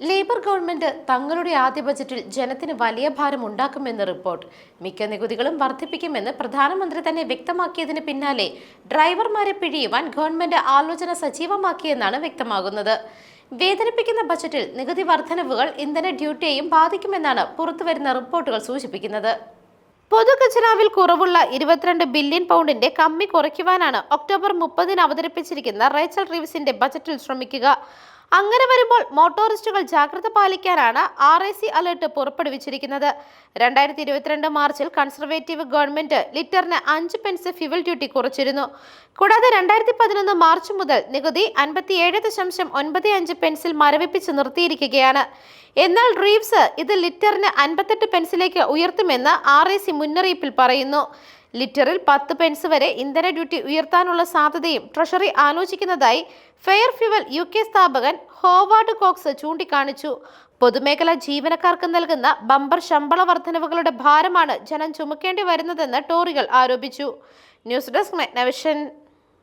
Labour government തങ്ങളുടെ ആദ്യ ബജറ്റിൽ ജനത്തിന് വലിയ ഭാരം ഉണ്ടാക്കുമെന്ന് റിപ്പോർട്ട് മിക്ക നികുതികളും വർദ്ധിപ്പിക്കുമെന്ന് പ്രധാനമന്ത്രി തന്നെ വ്യക്തമാക്കിയതിന് പിന്നാലെ ഡ്രൈവർമാരെ പിഴിയുവാൻ ഗവൺമെന്റ് ആലോചന സജീവമാക്കിയെന്നാണ് വ്യക്തമാകുന്നത്. വേദനിപ്പിക്കുന്ന ബജറ്റിൽ നികുതി വർധനവുകൾ ഇന്ധന ഡ്യൂട്ടിയെയും ബാധിക്കുമെന്നാണ് പുറത്തുവരുന്ന റിപ്പോർട്ടുകൾ സൂചിപ്പിക്കുന്നത്. പൊതുഖജനാവിൽ കുറവുള്ള ഇരുപത്തിരണ്ട് ബില്യൺ പൗണ്ടിന്റെ കമ്മി കുറയ്ക്കുവാനാണ് ഒക്ടോബർ മുപ്പതിന് അവതരിപ്പിച്ചിരിക്കുന്ന റേച്ചൽ റീവ്സിന്റെ ബജറ്റിൽ ശ്രമിക്കുക. അങ്ങനെ വരുമ്പോൾ മോട്ടോറിസ്റ്റുകൾ ജാഗ്രത പാലിക്കാനാണ് ആർ എ സി അലർട്ട് പുറപ്പെടുവിച്ചിരിക്കുന്നത്. രണ്ടായിരത്തി ഇരുപത്തിരണ്ട് മാർച്ചിൽ കൺസർവേറ്റീവ് ഗവൺമെന്റ് ലിറ്ററിന് അഞ്ച് പെൻസ് ഫ്യുവൽ ഡ്യൂട്ടി കുറച്ചിരുന്നു. കൂടാതെ രണ്ടായിരത്തി പതിനൊന്ന് മാർച്ച് മുതൽ നികുതി അൻപത്തിയേഴ് ദശാംശം ഒൻപത് അഞ്ച് പെൻസിൽ മരവിപ്പിച്ച് നിർത്തിയിരിക്കുകയാണ്. എന്നാൽ റീവ്സ് ഇത് ലിറ്ററിന് അൻപത്തെട്ട് പെൻസിലേക്ക് ഉയർത്തുമെന്ന് ആർ എ സി മുന്നറിയിപ്പിൽ പറയുന്നു. ലിറ്ററിൽ പത്ത് പെൻസ് വരെ ഇന്ധന ഡ്യൂട്ടി ഉയർത്താനുള്ള സാധ്യതയും ട്രഷറി ആലോചിക്കുന്നതായി ഫെയർ ഫ്യുവൽ യു കെ സ്ഥാപകൻ ഹോവാർഡ് കോക്സ് ചൂണ്ടിക്കാണിച്ചു. പൊതുമേഖലാ ജീവനക്കാർക്ക് നൽകുന്ന ബമ്പർ ശമ്പള വർധനവുകളുടെ ഭാരമാണ് ജനം ചുമക്കേണ്ടി വരുന്നതെന്ന് ടോറികൾ ആരോപിച്ചു. News desk മെഗ്നവിഷൻ